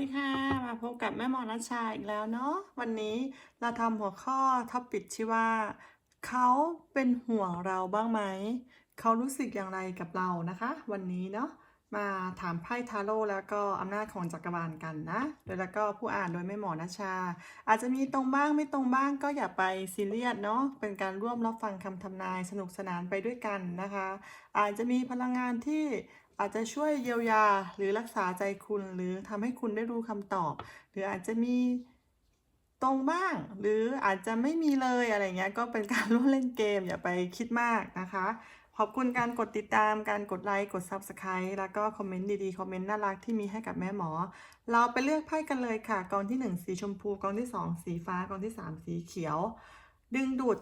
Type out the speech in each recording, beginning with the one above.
ดีค่ะ มาพบกับแม่หมอนัชชาอีกแล้วเนาะวันนี้เราทำหัวข้อท็อปิกชื่ว่า เขาเป็นห่วงเราบ้างไหม เขารู้สึกอย่างไรกับเรานะคะ วันนี้เนาะมาถามไพ่ทาโร่แล้วก็อำนาจของจักรวาลกันนะ โดยแล้วก็ผู้อ่านโดยแม่หมอนัชชา อาจจะมีตรงบ้างไม่ตรงบ้างก็อย่าไปซีเรียสเนาะ เป็นการร่วมรับฟังคำทำนายสนุกสนานไปด้วยกันนะคะ อาจจะมีพลังงานที่ อาจจะช่วยเยียวยาหรือรักษาใจคุณหรือทำให้คุณได้รู้คำตอบ หรืออาจจะมีตรงบ้าง หรืออาจจะไม่มีเลยอะไรเงี้ยก็เป็นการร่วมเล่นเกมอย่าไปคิดมากนะคะ ขอบคุณการกดติดตามการกดไลค์กด Subscribe แล้วก็คอมเมนต์ดีๆ คอมเมนต์น่ารักที่มีให้กับแม่หมอ เราไปเลือกไพ่กันเลยค่ะกองที่ 1 สีชมพูกองที่ 2 สีฟ้ากองที่ 3 สีเขียว ดึงดูด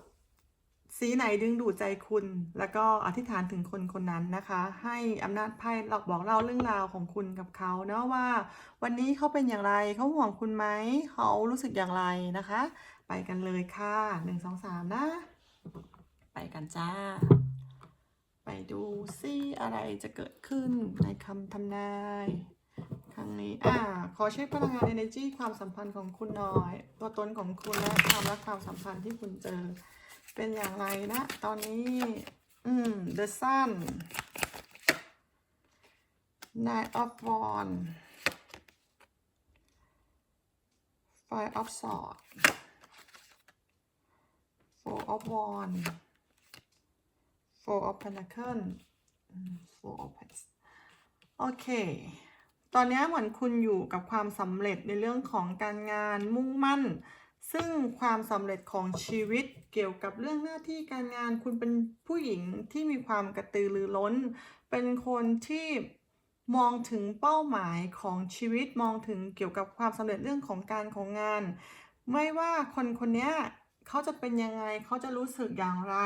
สีไหนดึงดูดใจคุณ แล้วก็อธิษฐานถึงคนคนนั้นนะคะ ให้อำนาจไพ่หลอกบอกเล่าเรื่องราวของคุณกับเขาเนาะว่า วันนี้เขาเป็นอย่างไรเขาห่วงคุณไหมเขารู้สึกอย่างไรนะคะ ไปกันเลยค่ะหนึ่งสองสามนะ ไปกันจ้า ไปดูซิอะไรจะเกิดขึ้นในคำทำนายครั้งนี้อ่าขอเช็คพลังงาน energy ความสัมพันธ์ของคุณหน่อย ตัวตนของคุณและความรักความสัมพันธ์ที่คุณเจอ เป็นอย่างไรนะ ตอนนี้ อืม the sun nine of wands five of swords four of wands four of pentacles four of pentacles โอเค ตอนนี้เหมือนคุณอยู่กับความสำเร็จในเรื่องของการงานมุ่งมั่น ซึ่งความสำเร็จของชีวิตเกี่ยวกับเรื่องหน้าที่การงาน คุณเป็นผู้หญิงที่มีความกระตือรือร้น เป็นคนที่มองถึงเป้าหมายของชีวิตมองถึงเกี่ยวกับความสำเร็จเรื่องของการของงาน ไม่ว่าคนคนนี้เขาจะเป็นยังไงเขาจะรู้สึกอย่างไร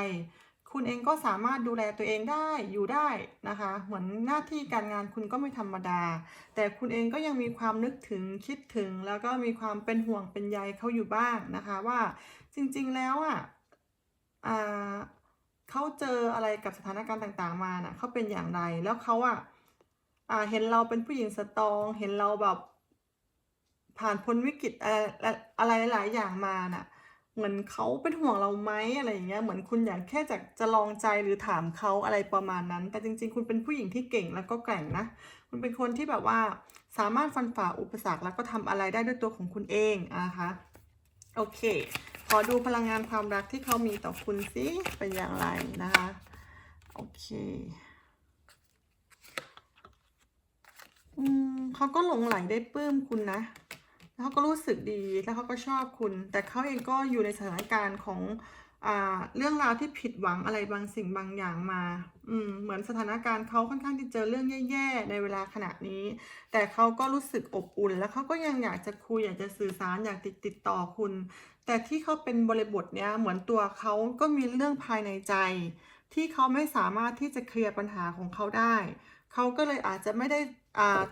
คุณเองก็สามารถดูแลตัวเองได้อยู่ได้นะคะ เหมือนหน้าที่การงานคุณก็ไม่ธรรมดา แต่คุณเองก็ยังมีความนึกถึงคิดถึง แล้วก็มีความเป็นห่วงเป็นใยเขาอยู่บ้างนะคะว่าจริงๆแล้วอะอ่าเขาเจออะไรกับสถานการณ์ต่างๆมาน่ะเขาเป็นอย่างไรแล้วเขาอะอ่าเห็นเราเป็นผู้หญิงสตรอง เห็นเราแบบผ่านพ้นวิกฤตอะไรหลายอย่างมาน่ะ เหมือนเขาเป็นห่วงเราไหมอะไรอย่างเงี้ยเหมือนคุณอยากแค่จะจะลองใจหรือถามเขาอะไรประมาณนั้น แต่จริง ๆ คุณเป็นผู้หญิงที่เก่งแล้วก็แกร่งนะ คุณเป็นคนที่แบบว่าสามารถฟันฝ่าอุปสรรคแล้วก็ทำอะไรได้ด้วยตัวของคุณเองนะคะโอเค ขอดูพลังงานความรักที่เขามีต่อคุณสิเป็นอย่างไรนะคะโอเคอืมเขาก็หลงไหลได้ปลื้มคุณนะ เขาก็รู้สึกดีแล้วเขาก็ชอบคุณ แต่เขาเองก็อยู่ในสถานการณ์ของอเรื่องราวที่ผิดหวังอะไรบางสิ่งบางอย่างมา อืม เหมือนสถานการณ์เขาค่อนข้างที่เจอเรื่องแย่ๆในเวลาขณะนี้ แต่เขาก็รู้สึกอบอุ่น แล้วเขาก็ยังอยากจะคุยอยากจะสื่อสารอยากติดติดต่อคุณ แต่ที่เขาเป็นบริบทเนี้ยเหมือนตัวเขาก็มีเรื่องภายในใจ ที่เขาไม่สามารถที่จะเคลียร์ปัญหาของเขาได้ เขาก็เลยอาจจะไม่ได้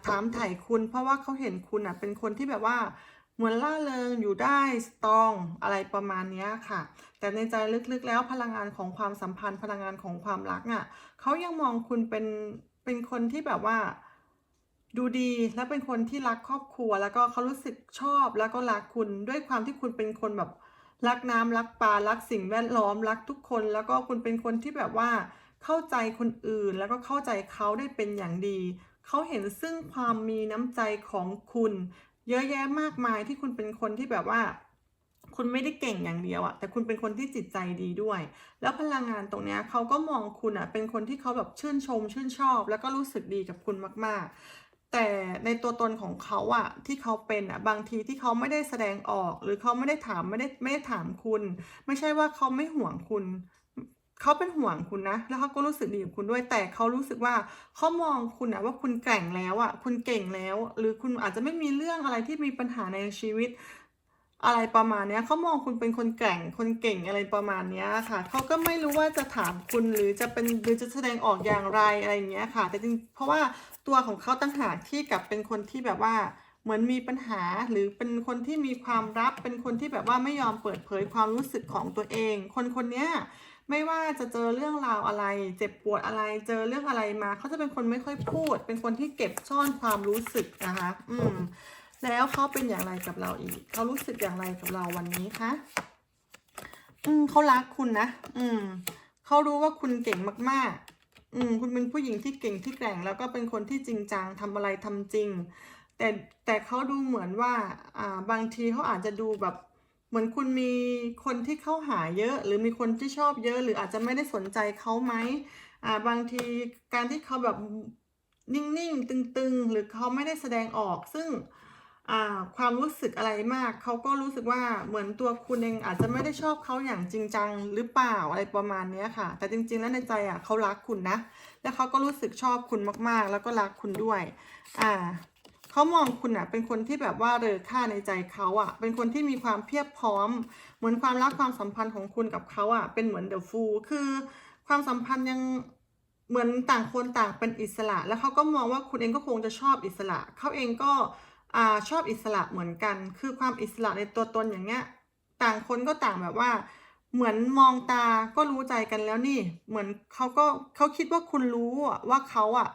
ถามถ่ายคุณ เพราะว่าเขาเห็นคุณอะเป็นคนที่แบบว่าเหมือนล่าเริงอยู่ได้สตรองอะไรประมาณนี้ค่ะ แต่ในใจลึกๆแล้วพลังงานของความสัมพันธ์พลังงานของความรักอะเขายังมองคุณเป็นเป็นคนที่แบบว่าดูดีและเป็นคนที่รักครอบครัว แล้วก็เขารู้สึกชอบแล้วก็รักคุณด้วยความที่คุณเป็นคนแบบรักน้ำรักปลารักสิ่งแวดล้อมรักทุกคน แล้วก็คุณเป็นคนที่แบบว่าเข้าใจคนอื่น แล้วก็เข้าใจเขาได้เป็นอย่างดี เขาเห็นซึ่งความมีน้ำใจของคุณ เยอะแยะมากมายที่คุณเป็นคนที่แบบว่า คุณไม่ได้เก่งอย่างเดียวอะแต่คุณเป็นคนที่จิตใจดีด้วย แล้วพลังงานตรงเนี้ยเขาก็มองคุณอะเป็นคนที่เขาแบบชื่นชม ชื่นชอบ แล้วก็รู้สึกดีกับคุณมาก ๆแต่ในตัวตนของเขาอะที่เขาเป็นอะบางทีที่เขาไม่ได้แสดงออก หรือเขาไม่ได้ถามไม่ได้ไม่ได้ถามคุณ ไม่ใช่ว่าเขาไม่ห่วงคุณ เขาเป็นห่วงคุณนะ แล้วเขาก็รู้สึกดีกับคุณด้วย แต่เขารู้สึกว่าเขามองคุณอะว่าคุณแกร่งแล้วอะคุณเก่งแล้ว หรือคุณอาจจะไม่มีเรื่องอะไรที่มีปัญหาในชีวิต อะไรประมาณนี้เขามองคุณเป็นคนแกร่ง คนเก่งอะไรประมาณนี้ค่ะ เขาก็ไม่รู้ว่าจะถามคุณหรือจะเป็นหรือจะแสดงออกอย่างไรอะไรอย่างเงี้ยค่ะ แต่จริงเพราะว่าตัวของเขาตั้งหากที่กับเป็นคนที่แบบว่าเหมือนมีปัญหาหรือเป็นคนที่มีความลับเป็นคนที่แบบว่าไม่ยอมเปิดเผยความรู้สึกของตัวเอง คนคนนี้ ไม่ว่าจะเจอเรื่องราวอะไร เจ็บปวดอะไร เจอเรื่องอะไรมา เขาจะเป็นคนไม่ค่อยพูด เป็นคนที่เก็บซ่อนความรู้สึกนะคะ อืม แล้วเขาเป็นอย่างไรกับเราอีก เขารู้สึกอย่างไรกับเราวันนี้คะ อืมเขารักคุณนะ อืม เขารู้ว่าคุณเก่งมาก ๆ อืม คุณเป็นผู้หญิงที่เก่งที่แกร่ง แล้วก็เป็นคนที่จริงจังทำอะไรทำจริง แต่แต่เขาดูเหมือนว่า อ่า บางทีเขาอาจจะดูแบบ เหมือนคุณมีคนที่เข้าหาเยอะ หรือมีคนที่ชอบเยอะ หรืออาจจะไม่ได้สนใจเขาไหมอ่าบางทีการที่เขาแบบนิ่งๆ ตึงๆ หรือเขาไม่ได้แสดงออก ซึ่งอ่าความรู้สึกอะไรมาก เขาก็รู้สึกว่าเหมือนตัวคุณเองอาจจะไม่ได้ชอบเขาอย่างจริงจังหรือเปล่าอะไรประมาณนี้ค่ะ แต่จริง ๆ แล้วในใจอะเขารักคุณนะ แล้วเขาก็รู้สึกชอบคุณมากๆ แล้วก็รักคุณด้วย อ่า เขามองคุณอะเป็นคนที่แบบว่าเรอค่าในใจเขาอะเป็นคนที่มีความเพียบพร้อม เหมือนความรักความสัมพันธ์ของคุณกับเขาอะเป็นเหมือนเดอะฟูลคือความสัมพันธ์ยังเหมือนต่างคนต่างเป็นอิสระ แล้วเขาก็มองว่าคุณเองก็คงจะชอบอิสระเขาเองก็อ่าชอบอิสระเหมือนกัน คือความอิสระในตัวตนอย่างเงี้ย ต่างคนก็ต่างแบบว่า เหมือนมองตาก็รู้ใจกันแล้วนี่ เหมือนเขาก็เขาคิดว่าคุณรู้ว่าเขาอะ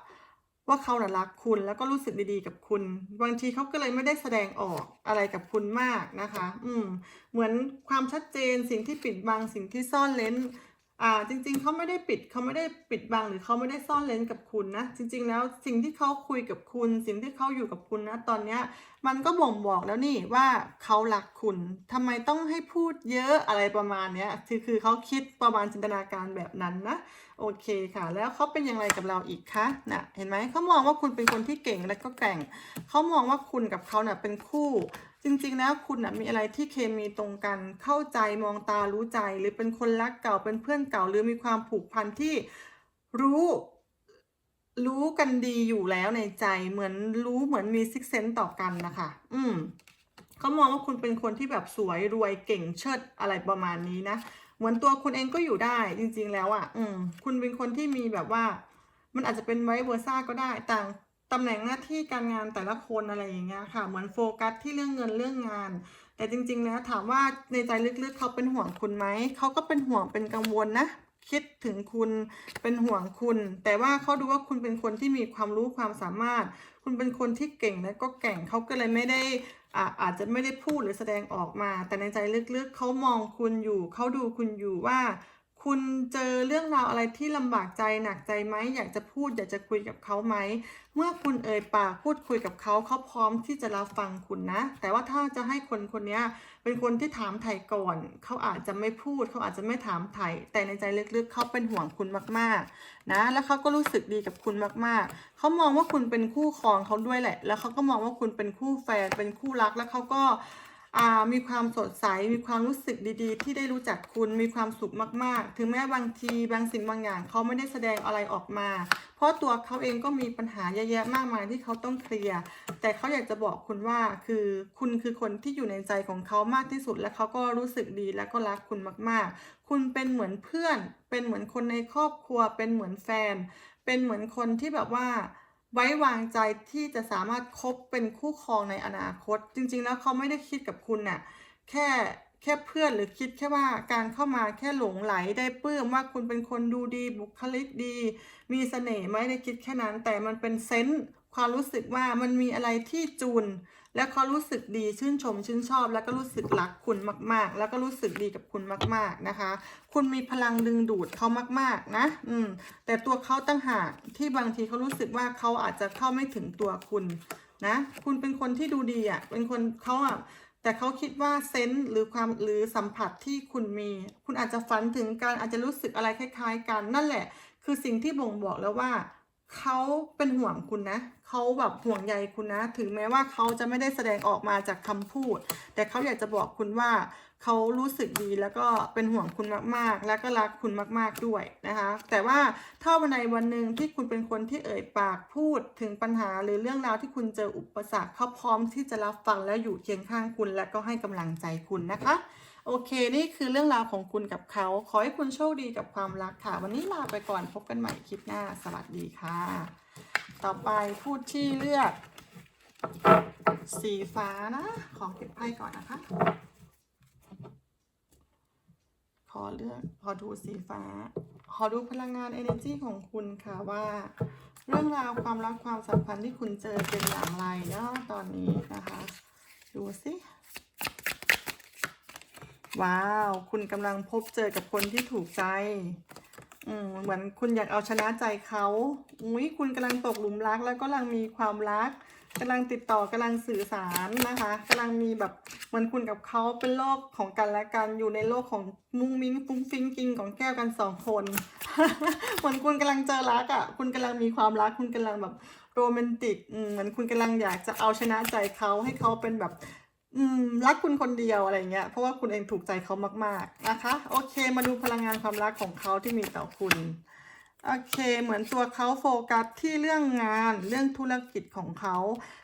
ว่าเขาน่ะรักคุณแล้วก็รู้สึกดีๆกับคุณ บางทีเขาก็เลยไม่ได้แสดงออกอะไรกับคุณมากนะคะ อืมเหมือนความชัดเจนสิ่งที่ปิดบังสิ่งที่ซ่อนเล้น อ่าจริงๆเขาไม่ได้ปิดเขาไม่ได้ปิดบังหรือเขาไม่ได้ซ่อนเร้นกับคุณนะ จริง ๆ แล้วสิ่งที่เขาคุยกับคุณ สิ่งที่เขาอยู่กับคุณนะตอนเนี้ยมันก็บ่งบอกแล้วนี่ว่าเขารักคุณทำไมต้องให้พูดเยอะอะไรประมาณเนี้ยคือคือเขาคิดประมาณจินตนาการแบบนั้นนะโอเคค่ะ แล้วเขาเป็นอย่างไรกับเราอีกคะน่ะเห็นไหมเขามองว่าคุณเป็นคนที่เก่งและก็แกร่งเขามองว่าคุณกับเขาเน่ะเป็นคู่ จริงๆแล้วคุณนะมีอะไรที่เคมีตรงกัน เข้าใจมองตารู้ใจ หรือเป็นคนรักเก่าเป็นเพื่อนเก่า หรือมีความผูกพันที่รู้รู้กันดีอยู่แล้วในใจเหมือนรู้เหมือนมีซิกเซนต์ต่อกันนะคะ อืมเขามองว่าคุณเป็นคนที่แบบสวยรวยเก่งเชิดอะไรประมาณนี้นะ เหมือนตัวคุณเองก็อยู่ได้จริง ๆ แล้วอะ่ะ อืม คุณเป็นคนที่มีแบบว่า มันอาจจะเป็นไวเวอร์ซ่าก็ได้ต่าง ตำแหน่งหน้าที่การงานแต่ละคนอะไรอย่างเงี้ยค่ะ เหมือนโฟกัสที่เรื่องเงินเรื่องงาน แต่จริงๆแล้วถามว่าในใจลึกๆเขาเป็นห่วงคุณไหม เขาก็เป็นห่วงเป็นกังวลนะ คิดถึงคุณเป็นห่วงคุณ แต่ว่าเขาดูว่าคุณเป็นคนที่มีความรู้ความสามารถ คุณเป็นคนที่เก่งและก็แก่งเขาก็เลยไม่ได้อ่าอาจจะไม่ได้พูดหรือแสดงออกมา แต่ในใจลึกๆเขามองคุณอยู่ เขาดูคุณอยู่ว่า คุณเจอเรื่องราวอะไรที่ลำบากใจหนักใจไหมอยากจะพูดอยากจะคุยกับเขาไหม เมื่อคุณเอ่ยปากพูดคุยกับเขาเขาพร้อมที่จะรับฟังคุณนะ แต่ว่าถ้าจะให้คนคนนี้เป็นคนที่ถามไถ่ก่อน เขาอาจจะไม่พูดเขาอาจจะไม่ถามไถ่แต่ในใจลึกๆเขาเป็นห่วงคุณมากๆนะแล้วเขาก็รู้สึกดีกับคุณมากๆเขามองว่าคุณเป็นคู่ครองเขาด้วยแหละ แล้วเขาก็มองว่าคุณเป็นคู่แฟนเป็นคู่รักแล้วเขาก็ มีความสดใส มีความรู้สึกดีๆ ที่ได้รู้จักคุณ มีความสุขมากๆ ถึงแม้บางทีบางสิ่งบางอย่างเขาไม่ได้แสดงอะไรออกมา เพราะตัวเขาเองก็มีปัญหาเยอะแยะมากมายที่เขาต้องเคลียร์ แต่เขาอยากจะบอกคุณว่า คือคุณคือคนที่อยู่ในใจของเขามากที่สุด และเขาก็รู้สึกดีและก็รักคุณมากๆ คุณเป็นเหมือนเพื่อน เป็นเหมือนคนในครอบครัว เป็นเหมือนแฟน เป็นเหมือนคนที่แบบว่า ไว้วางใจที่จะสามารถคบเป็นคู่ครองในอนาคต จริง ๆ แล้วเขาไม่ได้คิดกับคุณน่ะแค่แค่เพื่อนหรือคิดแค่ว่าการเข้ามาแค่หลงไหลได้ปลื้มว่าคุณเป็นคนดูดีบุคลิกดี มีเสน่ห์ไม่ได้คิดแค่นั้น แต่มันเป็นเซนส์ ความรู้สึกว่ามันมีอะไรที่จูน แล้วเขารู้สึกดีชื่นชมชื่นชอบ แล้วก็รู้สึกรักคุณมาก ๆ แล้วก็รู้สึกดีกับคุณมาก ๆนะคะ คุณมีพลังดึงดูดเขามาก ๆ นะ อืม แต่ตัวเขาตั้งหากที่บางทีเขารู้สึกว่าเขาอาจจะเข้าไม่ถึงตัวคุณนะ คุณเป็นคนที่ดูดีอะ เป็นคนเขาอะแต่เขาคิดว่าเซนส์หรือความหรือสัมผัสที่คุณมี คุณอาจจะฝันถึงการอาจจะรู้สึกอะไรคล้าย ๆ กันนั่นแหละ คือสิ่งที่บ่งบอกแล้วว่า เขาเป็นห่วงคุณนะเขาแบบห่วงใยคุณนะ ถึงแม้ว่าเขาจะไม่ได้แสดงออกมาจากคำพูด แต่เขาอยากจะบอกคุณว่าเขารู้สึกดีแล้วก็เป็นห่วงคุณมากๆ และก็รักคุณมาก ๆด้วยนะคะ แต่ว่าถ้าวันใดวันหนึ่งที่คุณเป็นคนที่เอ่ยปากพูดถึงปัญหาหรือเรื่องราวที่คุณเจออุปสรรคเขาพร้อมที่จะรับฟังและอยู่เคียงข้างคุณ และก็ให้กำลังใจคุณนะคะ โอเค นี่คือเรื่องราวของคุณกับเขา ขอให้คุณโชคดีกับความรักค่ะ วันนี้ลาไปก่อนพบกันใหม่คลิปหน้า สวัสดีค่ะ ต่อไปพูดที่เลือก สีฟ้านะ ขอเก็บไพ่ก่อนนะคะ ขอเลือกขอดูสีฟ้า ขอดูพลังงาน energy ของคุณค่ะว่า เรื่องราวความรักความสัมพันธ์ที่คุณเจอเป็นอย่างไรเนาะตอนนี้นะคะ ดูสิ ว้าว คุณกำลังพบเจอกับคนที่ถูกใจ อืม เหมือนคุณอยากเอาชนะใจเขาอุ้ยคุณกำลังตกหลุมรัก แล้วก็กำลังมีความรักกำลังติดต่อกำลังสื่อสารนะคะกำลังมีแบบเหมือนคุณกับเขาเป็นโลกของกันและกันอยู่ในโลกของมุ้งมิ้งฟุ้งฟิ้งกิงของแก้วกันสองคนเหมือนคุณกำลังเจอรักอะ่ะ คุณกำลังมีความรัก คุณกำลังแบบโรแมนติกอืมเหมือนคุณกำลังอยากจะเอาชนะใจเขาให้เขาเป็นแบบ อืมรักคุณคนเดียวอะไรเงี้ย เพราะว่าคุณเองถูกใจเขามาก ๆ นะคะ โอเค มาดูพลังงานความรักของเขาที่มีต่อคุณ โอเค เหมือนตัวเขาโฟกัสที่เรื่องงานเรื่องธุรกิจของเขา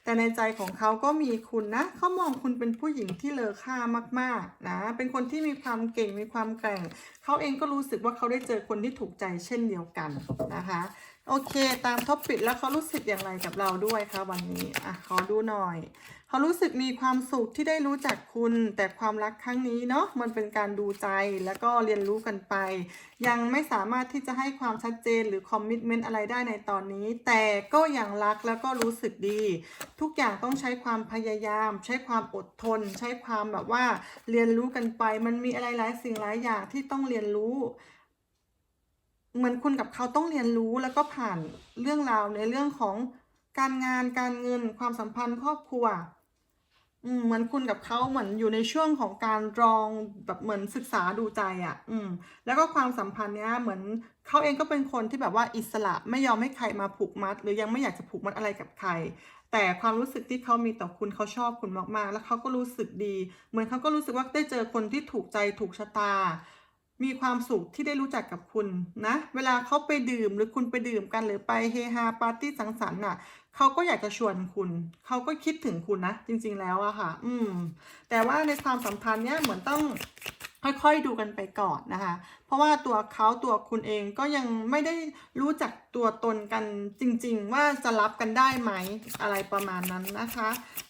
แต่ในใจของเขาก็มีคุณนะ เขามองคุณเป็นผู้หญิงที่เลอค่ามาก ๆ นะ เป็นคนที่มีความเก่งมีความแกร่ง เขาเองก็รู้สึกว่าเขาได้เจอคนที่ถูกใจเช่นเดียวกันนะคะ โอเค ตามท็อปปิดแล้วเขารู้สึกอย่างไรกับเราด้วยคะวันนี้ อะ ขอดูหน่อย เขารู้สึกมีความสุขที่ได้รู้จักคุณ แต่ความรักครั้งนี้เนาะมันเป็นการดูใจแล้วก็เรียนรู้กันไป ยังไม่สามารถที่จะให้ความชัดเจนหรือคอมมิชเมนต์อะไรได้ในตอนนี้ แต่ก็ยังรักแล้วก็รู้สึกดี ทุกอย่างต้องใช้ความพยายาม ใช้ความอดทน ใช้ความแบบว่าเรียนรู้กันไป มันมีอะไรหลายสิ่งหลายอย่างที่ต้องเรียนรู้เหมือนคุณกับเขาต้องเรียนรู้แล้วก็ผ่านเรื่องราวในเรื่องของการงานการเงินความสัมพันธ์ครอบครัว อืมเหมือนคุณกับเขาเหมือนอยู่ในช่วงของการรองแบบเหมือนศึกษาดูใจอะ่ะ อืม แล้วก็ความสัมพันธ์เนี้ยเหมือนเขาเองก็เป็นคนที่แบบว่าอิสระไม่ยอมให้ใครมาผูกมัด หรือยังไม่อยากจะผูกมัดอะไรกับใคร แต่ความรู้สึกที่เขามีต่อคุณเขาชอบคุณมากๆ แล้วเขาก็รู้สึกดี เหมือนเขาก็รู้สึกว่าได้เจอคนที่ถูกใจถูกชะตา มีความสุขที่ได้รู้จักกับคุณนะ เวลาเขาไปดื่มหรือคุณไปดื่มกันหรือไปเฮฮาปาร์ตี้สังสรรค์น่ะ เขาก็อยากจะชวนคุณ เขาก็คิดถึงคุณนะ จริง ๆ แล้วอะค่ะ อืม แต่ว่าในความสัมพันธ์เนี้ยเหมือนต้องค่อยๆดูกันไปก่อนนะคะ เพราะว่าตัวเขาตัวคุณเองก็ยังไม่ได้รู้จักตัวตนกันจริง ๆ ว่าจะรับกันได้ไหมอะไรประมาณนั้นนะคะ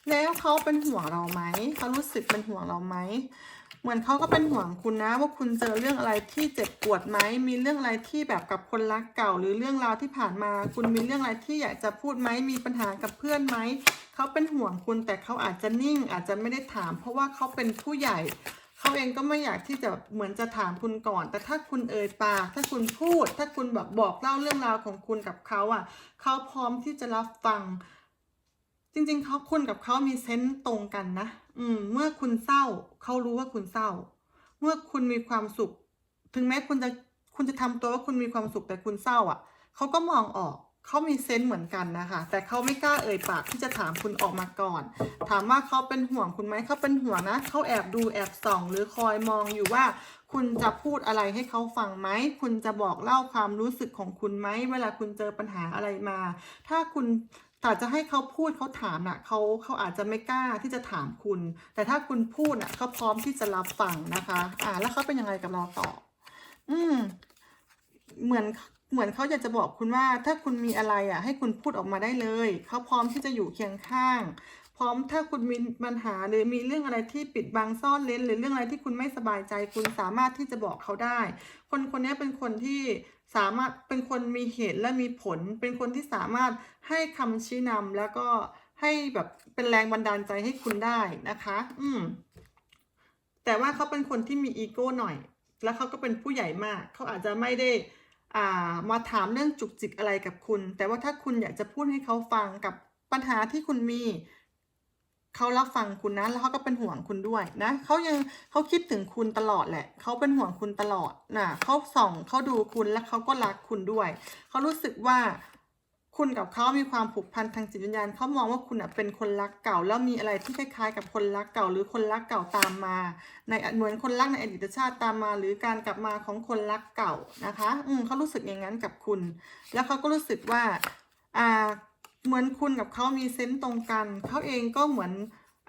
แล้วเขาเป็นห่วงเราไหมเขารู้สึกเป็นห่วงเราไหม เหมือนเขาก็เป็นห่วงคุณนะ ว่าคุณเจอเรื่องอะไรที่เจ็บปวดไหม มีเรื่องอะไรที่แบบกับคนรักเก่า หรือเรื่องราวที่ผ่านมา คุณมีเรื่องอะไรที่อยากจะพูดไหม มีปัญหากับเพื่อนไหม เขาเป็นห่วงคุณแต่เขาอาจจะนิ่ง อาจจะไม่ได้ถาม เพราะว่าเขาเป็นผู้ใหญ่ เขาเองก็ไม่อยากที่จะเหมือนจะถามคุณก่อน แต่ถ้าคุณเอ่ยปาก ถ้าคุณพูด ถ้าคุณแบบบอกเล่าเรื่องราวของคุณกับเขาอะ เขาพร้อมที่จะรับฟัง จริงๆเขาคุณกับเขามีเซนส์ตรงกันนะ อืม เมื่อคุณเศร้าเขารู้ว่าคุณเศร้า เมื่อคุณมีความสุข ถึงแม้คุณจะคุณจะทำตัวว่าคุณมีความสุขแต่คุณเศร้าอะเขาก็มองออกเขามีเซนส์เหมือนกันนะคะ แต่เขาไม่กล้าเอ่ยปากที่จะถามคุณออกมาก่อน ถามว่าเขาเป็นห่วงคุณไหมเขาเป็นห่วงนะเขาแอบดูแอบส่อง หรือคอยมองอยู่ว่า คุณจะพูดอะไรให้เขาฟังไหม คุณจะบอกเล่าความรู้สึกของคุณไหม เวลาคุณเจอปัญหาอะไรมา ถ้าคุณ แต่จะให้เขาพูดเขาถามน่ะเขาเขาอาจจะไม่กล้าที่จะถามคุณ แต่ถ้าคุณพูดน่ะเขาพร้อมที่จะรับฟังนะคะ อ่า แล้วเขาเป็นยังไงกับเราต่อ อืม เหมือนเหมือนเขาอยากจะบอกคุณว่า ถ้าคุณมีอะไรอะ ให้คุณพูดออกมาได้เลยเขาพร้อมที่จะอยู่เคียงข้าง พร้อมถ้าคุณมีปัญหาหรือมีเรื่องอะไรที่ปิดบังซ่อนเร้น หรือเรื่องอะไรที่คุณไม่สบายใจ คุณสามารถที่จะบอกเขาได้ คนคนนี้เป็นคนที่ สามารถเป็นคนมีเหตุและมีผล เป็นคนที่สามารถให้คำชี้นำแล้วก็ให้แบบเป็นแรงบันดาลใจให้คุณได้นะคะ อืม แต่ว่าเขาเป็นคนที่มีอีโก้หน่อย แล้วเขาก็เป็นผู้ใหญ่มาก เขาอาจจะไม่ได้ อ่า มาถามเรื่องจุกจิกอะไรกับคุณ แต่ว่าถ้าคุณอยากจะพูดให้เขาฟังกับปัญหาที่คุณมี เขารับฟังคุณนะ แล้วเขาก็เป็นห่วงคุณด้วยนะเขายังเขาคิดถึงคุณตลอดแหละเขาเป็นห่วงคุณตลอดนะเขาส่องเขาดูคุณและเขาก็รักคุณด้วยเขารู้สึกว่าคุณกับเขามีความผูกพันทางจิตวิญญาณเขามองว่าคุณอะเป็นคนรักเก่า แล้วมีอะไรที่คล้ายๆ กับคนรักเก่า หรือคนรักเก่าตามมา ในเหมือนคนรักในอดีตชาติตามมา หรือการกลับมาของคนรักเก่านะคะ อืมเขารู้สึกอย่างนั้นกับคุณ แล้วเขาก็รู้สึกว่าอ่า เหมือนคุณกับเขามีเซนส์ตรงกัน เขาเองก็เหมือน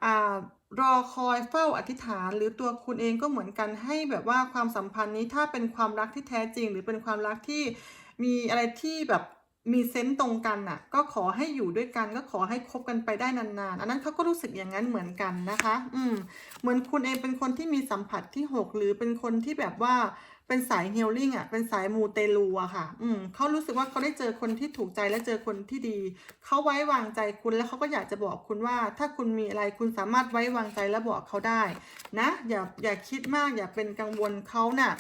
อ่ารอคอยเฝ้าอธิษฐาน หรือตัวคุณเองก็เหมือนกันให้แบบว่าความสัมพันธ์นี้ถ้าเป็นความรักที่แท้จริง หรือเป็นความรักที่มีอะไรที่แบบมีเซนส์ตรงกันน่ะ ก็ขอให้อยู่ด้วยกัน ก็ขอให้คบกันไปได้นานๆ อันนั้นเขาก็รู้สึกอย่างนั้นเหมือนกันนะคะ อืม เหมือนคุณเองเป็นคนที่มีสัมผัสที่หกหรือเป็นคนที่แบบว่า เป็นสายเฮลลิ่งอะ เป็นสายมูเตลูอะค่ะ อืมเขารู้สึกว่าเขาได้เจอคนที่ถูกใจและเจอคนที่ดี เขาไว้วางใจคุณแล้วเขาก็อยากจะบอกคุณว่า ถ้าคุณมีอะไรคุณสามารถไว้วางใจและบอกเขาได้ นะ อย่าอย่าคิดมากอย่าเป็นกังวลเขาน่ะ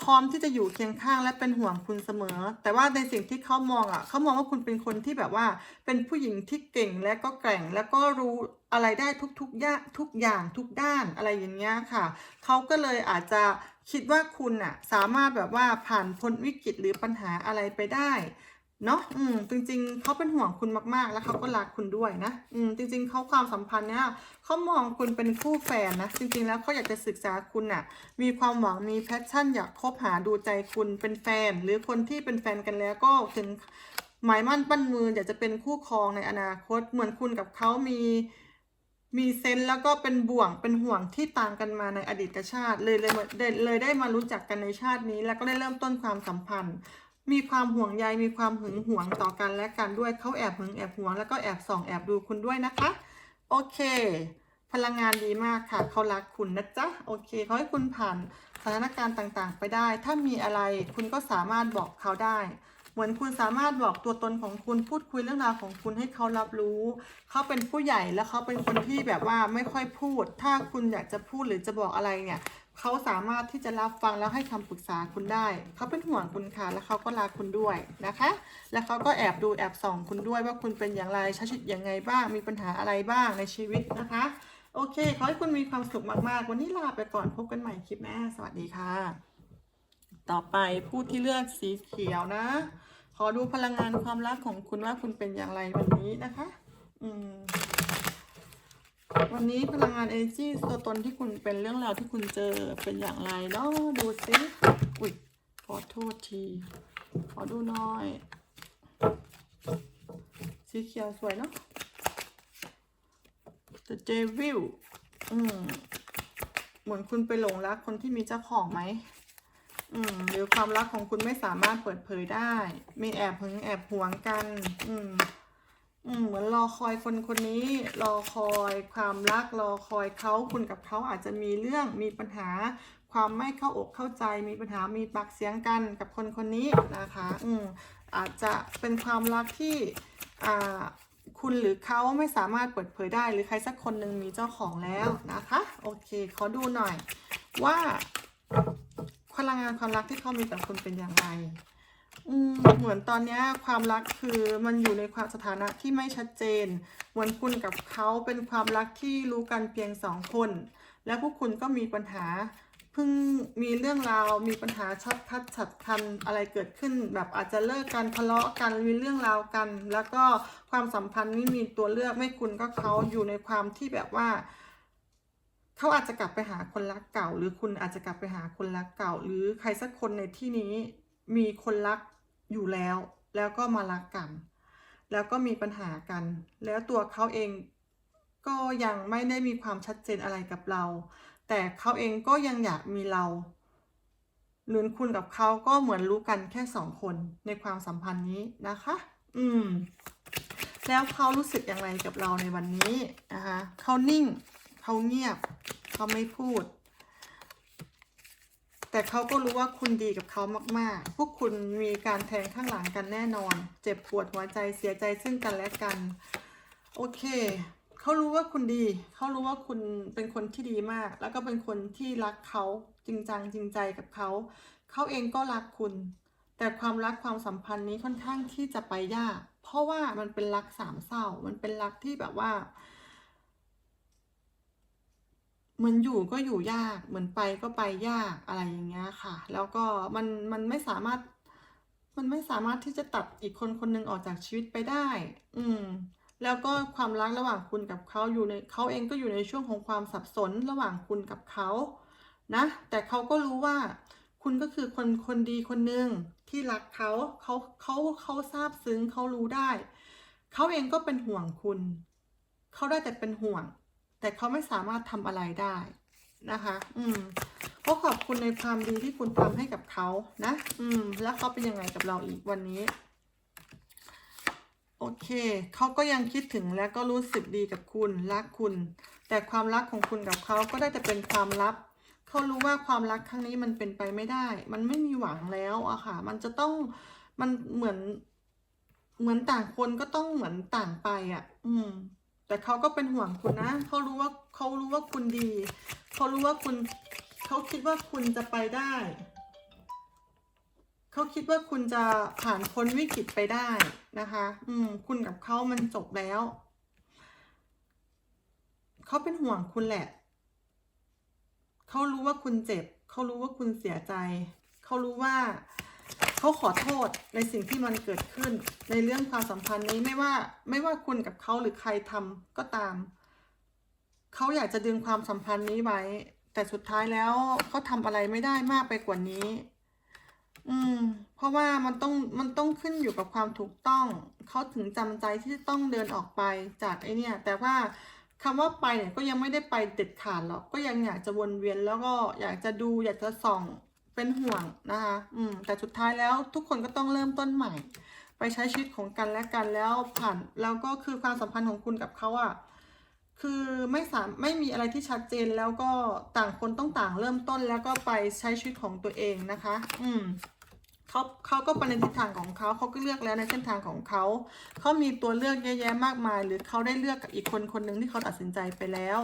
พร้อมที่จะอยู่เคียงข้างและเป็นห่วงคุณเสมอ แต่ว่าในสิ่งที่เขามองอะเขามองว่าคุณเป็นคนที่แบบว่า เป็นผู้หญิงที่เก่งและก็แกร่งแล้วก็รู้อะไรได้ทุกๆอย่างทุกอย่างทุกด้านอะไรอย่างเงี้ยค่ะ เขาก็เลยอาจจะ คิดว่าคุณอะสามารถแบบว่าผ่านพ้นวิกฤตหรือปัญหาอะไรไปได้เนาะอืมจริงๆ เขาเป็นห่วงคุณมากๆ แล้วเขาก็รักคุณด้วยนะ อืมจริง ๆ เขาความสัมพันธ์เนี่ยเขามองคุณเป็นคู่แฟนนะ จริง ๆ แล้วเขาอยากจะศึกษาคุณน่ะ มีความหวัง มีแพชชั่น อยากคบหาดูใจคุณเป็นแฟน หรือคนที่เป็นแฟนกันแล้วก็ถึงหมายมั่นปั้นมืออยากจะเป็นคู่ครองในอนาคต เหมือนคุณกับเขามี มีเซนส์แล้วก็เป็นบ่วงเป็นห่วงที่ต่างกันมาในอดีตชาติเลยเลยเลยเลยได้มารู้จักกันในชาตินี้ แล้วก็ได้เริ่มต้นความสัมพันธ์ มีความห่วงใยมีความหึงหวงต่อกันและกันด้วยเขาแอบหึงแอบหวงแล้วก็แอบส่องแอบดูคุณด้วยนะคะ โอเค พลังงานดีมากค่ะเขารักคุณนะจ๊ะโอเคเขาให้คุณผ่านสถานการณ์ต่างๆ ไปได้ ถ้ามีอะไรคุณก็สามารถบอกเขาได้ เหมือนคุณสามารถบอกตัวตนของคุณพูดคุยเรื่องราวของคุณให้เขารับรู้ เขาเป็นผู้ใหญ่แล้วเขาเป็นคนที่แบบว่าไม่ค่อยพูด ถ้าคุณอยากจะพูดหรือจะบอกอะไรเนี่ยเขาสามารถที่จะรับฟังแล้วให้คำปรึกษาคุณได้ เขาเป็นห่วงคุณค่ะ แล้วเขาก็รักคุณด้วยนะคะ แล้วเขาก็แอบดูแอบส่องคุณด้วยว่าคุณเป็นอย่างไรใช้ชีวิตอยังไงบ้าง มีปัญหาอะไรบ้างในชีวิตนะคะ โอเค ขอให้คุณมีความสุขมาก ๆ วันนี้ลาไปก่อน พบกันใหม่คลิปหน้า สวัสดีค่ะ ต่อไปผู้ที่เลือกสีเขียวนะ ขอดูพลังงานความรักของคุณว่าคุณเป็นอย่างไรวันนี้นะคะ อืม วันนี้พลังงานเอจีตัวตนที่คุณเป็นเรื่องราวที่คุณเจอเป็นอย่างไรเนาะดูสิอุ้ยขอโทษที ขอดูหน่อย สีเขียวสวยเนาะ The Devil อืม เหมือนคุณไปหลงรักคนที่มีเจ้าของไหม อืมหรือความรักของคุณไม่สามารถเปิดเผยได้ มีแอบหึงแอบหวงกัน อืมอืมเหมือนรอคอยคนคนนี้ รอคอยความรักรอคอยเขาคุณกับเขาอาจจะมีเรื่องมีปัญหา ความไม่เข้าอกเข้าใจ มีปัญหามีปากเสียงกันกับคนคนนี้นะคะ อืมอาจจะเป็นความรักที่อ่าคุณหรือเขาไม่สามารถเปิดเผยได้ หรือใครสักคนหนึ่งมีเจ้าของแล้วนะคะ โอเค ขอดูหน่อยว่า พลังงานความรักที่เขามีต่อคุณเป็นอย่างไรอืมเหมือนตอนนี้ความรักคือมันอยู่ในความสถานะที่ไม่ชัดเจน เหมือนคุณกับเขาเป็นความรักที่รู้กันเพียงสองคน แล้วพวกคุณก็มีปัญหาเพิ่งมีเรื่องราวมีปัญหาช็อตคัดฉับพันอะไรเกิดขึ้น แบบอาจจะเลิกกันทะเลาะกันมีเรื่องราวกัน แล้วก็ความสัมพันธ์นี้มีตัวเลือกไม่คุณก็เขาอยู่ในความที่แบบว่า เขาอาจจะกลับไปหาคนรักเก่า หรือคุณอาจจะกลับไปหาคนรักเก่า หรือใครสักคนในที่นี้มีคนรักอยู่แล้ว แล้วก็มารักกัน แล้วก็มีปัญหากัน แล้วตัวเขาเองก็ยังไม่ได้มีความชัดเจนอะไรกับเรา แต่เขาเองก็ยังอยากมีเราหรือคุณกับเขาก็เหมือนรู้กันแค่สองคนในความสัมพันธ์นี้นะคะ อืม แล้วเขารู้สึกอย่างไรกับเราในวันนี้นะคะเขานิ่ง เขาเงียบ เขาไม่พูด แต่เขาก็รู้ว่าคุณดีกับเขามาก ๆ พวกคุณมีการแทงข้างหลังกันแน่นอน เจ็บปวดหัวใจเสียใจซึ่งกันและกัน โอเค เขารู้ว่าคุณดี เขารู้ว่าคุณเป็นคนที่ดีมาก แล้วก็เป็นคนที่รักเขาจริงจังจริงใจกับเขา เขาเองก็รักคุณ แต่ความรักความสัมพันธ์นี้ค่อนข้างที่จะไปยาก เพราะว่ามันเป็นรักสามเศร้า มันเป็นรักที่แบบว่า มือนอยู่ก็อยู่ยาก เหมือนไปก็ไปยากอะไรอย่างเงี้ยค่ะ แล้วก็มันมันไม่สามารถ มันไม่สามารถที่จะตัดอีกคนคนหนึ่งออกจากชีวิตไปได้ อืม แล้วก็ความรักระหว่างคุณกับเขาอยู่ในเขาเองก็อยู่ในช่วงของความสับสนระหว่างคุณกับเขานะ แต่เขาก็รู้ว่า คุณก็คือคนคนดีคนหนึ่งที่รักเขาเขาเขาเขาซาบซึ้งเขารู้ได้ เขาเองก็เป็นห่วงคุณ เขาได้แต่เป็นห่วง แต่เขาไม่สามารถทำอะไรได้นะคะ อืมก็ขอบคุณในความดีที่คุณทำให้กับเขานะ อืม แล้วเขาเป็นยังไงกับเราอีกวันนี้ โอเค เขาก็ยังคิดถึงและก็รู้สึกดีกับคุณรักคุณ แต่ความรักของคุณกับเขาก็ได้แต่เป็นความลับเขารู้ว่าความรักครั้งนี้มันเป็นไปไม่ได้ มันไม่มีหวังแล้วอะค่ะ มันจะต้อง มันเหมือน เหมือนต่างคนก็ต้องเหมือนต่างไปอะอืม แต่เขาก็เป็นห่วงคุณนะเขารู้ว่าเขารู้ว่าคุณดีเขารู้ว่าคุณเขาคิดว่าคุณจะไปได้เขาคิดว่าคุณจะผ่านพ้นวิกฤตไปได้นะคะ อืม คุณกับเขามันจบแล้วเขาเป็นห่วงคุณแหละเขารู้ว่าคุณเจ็บเขารู้ว่าคุณเสียใจเขารู้ว่า เขาขอโทษในสิ่งที่มันเกิดขึ้น ในเรื่องความสัมพันธ์นี้ไม่ว่าไม่ว่าคุณกับเขาหรือใครทำก็ตาม เขาอยากจะดึงความสัมพันธ์นี้ไว้ แต่สุดท้ายแล้วเขาทำอะไรไม่ได้มากไปกว่านี้ อืม เพราะว่ามันต้องมันต้องขึ้นอยู่กับความถูกต้อง เขาถึงจำใจที่จะต้องเดินออกไปจากไอเนี่ย แต่ว่าคำว่าไปเนี่ยก็ยังไม่ได้ไปเด็ดขาดหรอก ก็ยังอยากจะวนเวียนแล้วก็อยากจะดูอยากจะส่อง เป็นห่วงนะคะอืมแต่สุดท้ายแล้วทุกคนก็ต้องเริ่มต้นใหม่ ไปใช้ชีวิตของกันและกันแล้วผ่านแล้วก็คือความสัมพันธ์ของคุณกับเขาอะคือไม่สามไม่มีอะไรที่ชัดเจนแล้วก็ต่างคนต้องต่างเริ่มต้นแล้วก็ไปใช้ชีวิตของตัวเองนะคะ อืม เขาเขาก็ไปในทิศทางของเขาเขาก็เลือกแล้วในเส้นทางของเขาเขามีตัวเลือกเยอะแยะมากมาย หรือเขาได้เลือกกับอีกคนคนหนึ่งที่เขาตัดสินใจไปแล้ว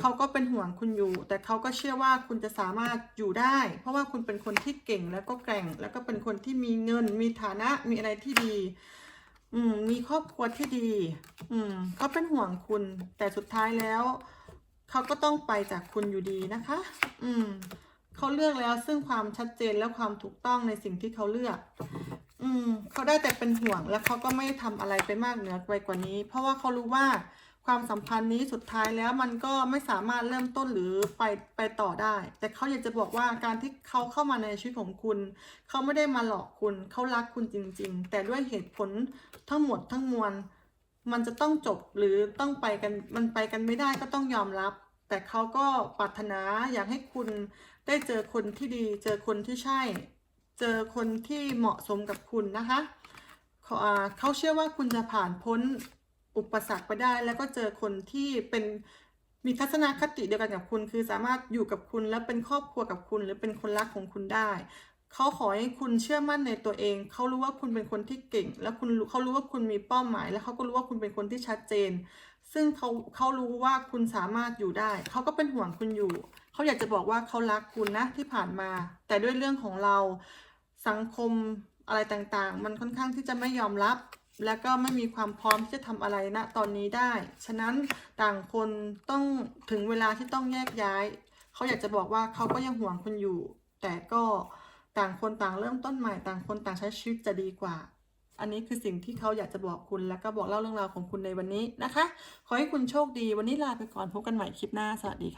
เขาก็เป็นห่วงคุณอยู่ แต่เขาก็เชื่อว่าคุณจะสามารถอยู่ได้ เพราะว่าคุณเป็นคนที่เก่งแล้วก็แกร่ง แล้วก็เป็นคนที่มีเงิน มีฐานะมีอะไรที่ดีอืมมีครอบครัวที่ดี อืมเขาเป็นห่วงคุณ แต่สุดท้ายแล้ว เขาก็ต้องไปจากคุณอยู่ดีนะคะ อืม เขาเลือกแล้วซึ่งความชัดเจนและความถูกต้องในสิ่งที่เขาเลือก อืมเขาได้แต่เป็นห่วงและเขาก็ไม่ทำอะไรไปมากเหนือไปกว่านี้ เพราะว่าเขารู้ว่าความสัมพันธ์นี้สุดท้ายแล้วมันก็ไม่สามารถเริ่มต้นหรือไปไปต่อได้ แต่เขาอยากจะบอกว่าการที่เขาเข้ามาในชีวิตของคุณ เขาไม่ได้มาหลอกคุณ เขารักคุณจริง ๆ แต่ด้วยเหตุผลทั้งหมดทั้งมวล มันจะต้องจบหรือต้องไปกันมันไปกันไม่ได้ก็ต้องยอมรับ แต่เขาก็ปรารถนาอยากให้คุณ ได้เจอคนที่ดี เจอคนที่ใช่ เจอคนที่เหมาะสมกับคุณนะคะเขาเขาเชื่อว่าคุณจะผ่านพ้นอุปสรรคไปได้ แล้วก็เจอคนที่เป็นมีทัศนคติเดียวกันกับคุณ คือสามารถอยู่กับคุณและเป็นครอบครัวกับคุณ หรือเป็นคนรักของคุณได้เขาขอให้คุณเชื่อมั่นในตัวเอง เขารู้ว่าคุณเป็นคนที่เก่ง และคุณเขารู้ว่าคุณมีเป้าหมาย และเขาก็รู้ว่าคุณเป็นคนที่ชัดเจน ซึ่งเขาเขารู้ว่าคุณสามารถอยู่ได้ เขาก็เป็นห่วงคุณอยู่ เขาอยากจะบอกว่าเขารักคุณนะที่ผ่านมา แต่ด้วยเรื่องของเราสังคมอะไรต่างๆ มันค่อนข้างที่จะไม่ยอมรับ และก็ไม่มีความพร้อมที่จะทำอะไรณตอนนี้ได้ ฉะนั้นต่างคนต้องถึงเวลาที่ต้องแยกย้าย เขาอยากจะบอกว่าเขาก็ยังห่วงคุณอยู่ แต่ก็ต่างคนต่างเริ่มต้นใหม่ ต่างคนต่างใช้ชีวิตจะดีกว่า อันนี้คือสิ่งที่เขาอยากจะบอกคุณแล้วก็บอกเล่าเรื่องราวของคุณในวันนี้นะคะ ขอให้คุณโชคดี วันนี้ลาไปก่อนพบกันใหม่คลิปหน้า สวัสดีค่ะ